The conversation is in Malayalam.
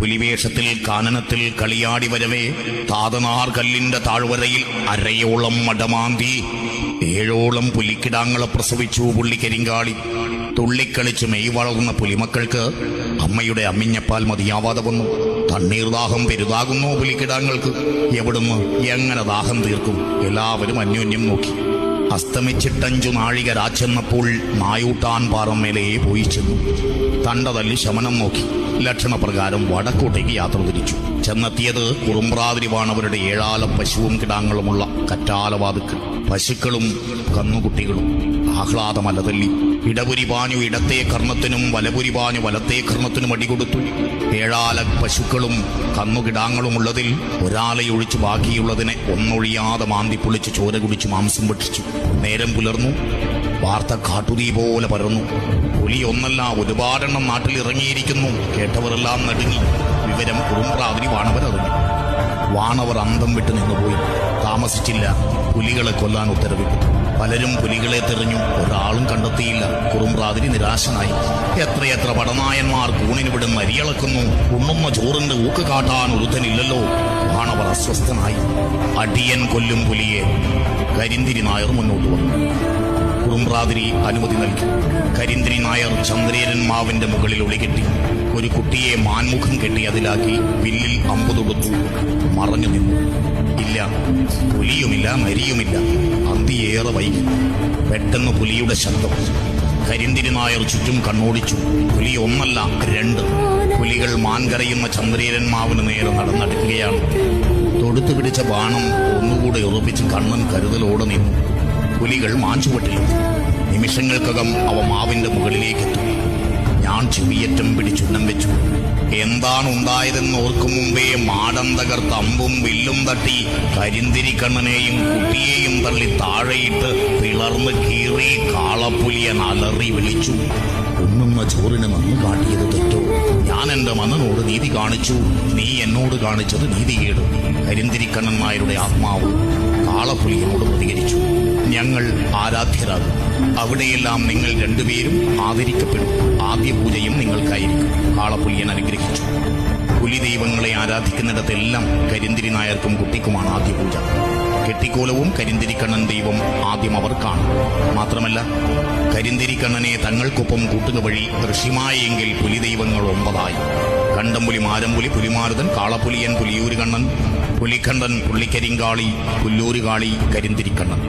പുലിവേഷത്തിൽ കാനനത്തിൽ കളിയാടി വരവേ താതനാർ കല്ലിന്റെ താഴ്വരയിൽ അരയോളം മടമാന്തി ഏഴോളം പുലിക്കിടാങ്ങളെ പ്രസവിച്ചു പുള്ളിക്കരിങ്കാളി തുള്ളിക്കളിച്ച് മെയ് വളർന്ന പുലിമക്കൾക്ക് അമ്മയുടെ അമ്മിഞ്ഞപ്പാൽ മതിയാവാതെ വന്നു. തണ്ണീർ ദാഹം പെരുതാകുന്നു പുലിക്കിടാങ്ങൾക്ക്. എവിടുന്ന് എങ്ങനെ ദാഹം തീർക്കും? എല്ലാവരും അന്യോന്യം നോക്കി. അസ്തമിച്ചിട്ടഞ്ചു നാഴിക രാച്ചെന്നപ്പോൾ നായൂട്ടാൻ പാറമേലെ പോയി ചെന്നു. തണ്ടതല്ലി ശമനം നോക്കി. ലക്ഷണപ്രകാരം വടക്കോട്ടേക്ക് യാത്ര തിരിച്ചു. ചെന്നെത്തിയത് കുറുമ്പ്രാതിരിവാണ് അവരുടെ ഏഴാല പശുവും കിടാങ്ങളുമുള്ള കറ്റാലവാതുക്കൾ. പശുക്കളും കന്നുകുട്ടികളും. ആഹ്ലാദമലതല്ലി ഇടപുരി പാഞ്ഞു ഇടത്തെ കർണത്തിനും വലപുരി പാഞ്ഞു വലത്തെ കർണത്തിനും അടികൊടുത്തു ഏഴാല പശുക്കളും കന്നുകിടാങ്ങളുമുള്ളതിൽ ഒഴിച്ചു ബാക്കിയുള്ളതിനെ ഒന്നൊഴിയാതെ മാന്തി പൊളിച്ച് ചോര കുടിച്ച് മാംസം ഭക്ഷിച്ചു. നേരം പുലർന്നു. വാർത്ത കാട്ടുതീ പോലെ പരന്നു. പുലി ഒന്നല്ല ഒരുപാടെണ്ണം നാട്ടിൽ ഇറങ്ങിയിരിക്കുന്നു കേട്ടവരെല്ലാം നടുങ്ങി. വാണവർ അന്തം വിട്ട് നിന്നുപോയി. താമസിച്ചില്ല. പുലികളെ കൊല്ലാൻ ഉത്തരവിട്ടു. പലരും പുലികളെ തെറിഞ്ഞു. ഒരാളും കണ്ടെത്തിയില്ല. കുറുമ്പ്രാതിരി നിരാശനായി. എത്രയെത്ര പടനായന്മാർ കൂണിന് മരിയളക്കുന്നു ഉണ്ണുന്ന ചോറിന്റെ ഊക്ക് കാട്ടാൻ ഒരുത്തനില്ലല്ലോ. വാണവർ അസ്വസ്ഥനായി. അടിയൻ കൊല്ലും പുലിയെ. കരിന്തിരി നായർ മുന്നോട്ട് വന്നു. കുറുമ്പ്രാതിരി അനുമതി നൽകി. കരിന്തിരി നായർ ചന്ദ്രേരൻ മാവിന്റെ മുകളിൽ ഒളികെട്ടി. ഒരു കുട്ടിയെ മാൻമുഖം കെട്ടി അതിലാക്കി വില്ലിൽ അമ്പു തൊടുത്തു മറഞ്ഞു നിന്നു. ഇല്ല പുലിയുമില്ല മരിയുമില്ല. അന്തിയേറെ വൈകി. പെട്ടെന്ന് പുലിയുടെ ശബ്ദം. കരിന്തിരി നായർ ചുറ്റും കണ്ണോടിച്ചു. പുലി ഒന്നല്ല രണ്ട്. പുലികൾ മാൻകരയുന്ന ചന്ദ്രീരന്മാവിന് നേരെ നടന്നടക്കുകയാണ്. തൊടുത്തു പിടിച്ച ബാണം ഒന്നുകൂടെ ഉറപ്പിച്ച് കണ്ണൻ കരുതലോടെ നിന്നു. പുലികൾ മാഞ്ചുവട്ടിലെത്തി നിമിഷങ്ങൾക്കകം അവ മാവിന്റെ മുകളിലേക്കെത്തും. ഞാൻ ചുവിയറ്റം പിടിച്ചുന്നം വെച്ചു. എന്താണ് ഉണ്ടായതെന്ന് ഓർക്കും മുമ്പേ മാടം തകർത്ത് അമ്പും വില്ലും തട്ടി കരിന്തിരിക്കണ്ണനെയും കുട്ടിയെയും തള്ളി താഴെയിട്ട് പിളർന്ന് കീറി കാളപ്പുലിയൻ അലറി വിളിച്ചു. ഉണ്ണുന്ന ചോറിന് നന്ന് കാട്ടിയത് തെറ്റോ? ഞാൻ എന്റെ മണ്ണനോട് നീതി കാണിച്ചു. നീ എന്നോട് കാണിച്ചത് നീതികേട്. കരിന്തിരിക്കണ്ണൻ നായരുടെ ആത്മാവ്. കാളപ്പുലിയനോട് പ്രതികരിച്ചു. ഞങ്ങൾ ആരാധ്യരാകും. അവിടെയെല്ലാം നിങ്ങൾ രണ്ടുപേരും ആദരിക്കപ്പെടും. ആദ്യ പൂജയും നിങ്ങൾക്കായിരിക്കും. കാളപ്പുലിയൻ അനുഗ്രഹിച്ചു. പുലി ദൈവങ്ങളെ ആരാധിക്കുന്നിടത്തെല്ലാം കരിന്തിരി നായർക്കും കുട്ടിക്കുമാണ് ആദ്യ പൂജ. കെട്ടിക്കോലവും കരിന്തിരിക്കണ്ണൻ ദൈവം ആദ്യം അവർക്കാണ്. മാത്രമല്ല കരിന്തിരിക്കണ്ണനെ തങ്ങൾക്കൊപ്പം കൂട്ടുക വഴി ഋഷിമായെങ്കിൽ പുലി ദൈവങ്ങൾ ഒമ്പതായി. കണ്ടംപുലി മാരമ്പുലി പുലിമാരുതൻ കാളപ്പുലിയൻ പുലിയൂരുകണ്ണൻ പുലിക്കണ്ടൻ പുള്ളിക്കരിങ്കാളി പുല്ലൂരുകാളി കരിന്തിരിക്കണ്ണൻ.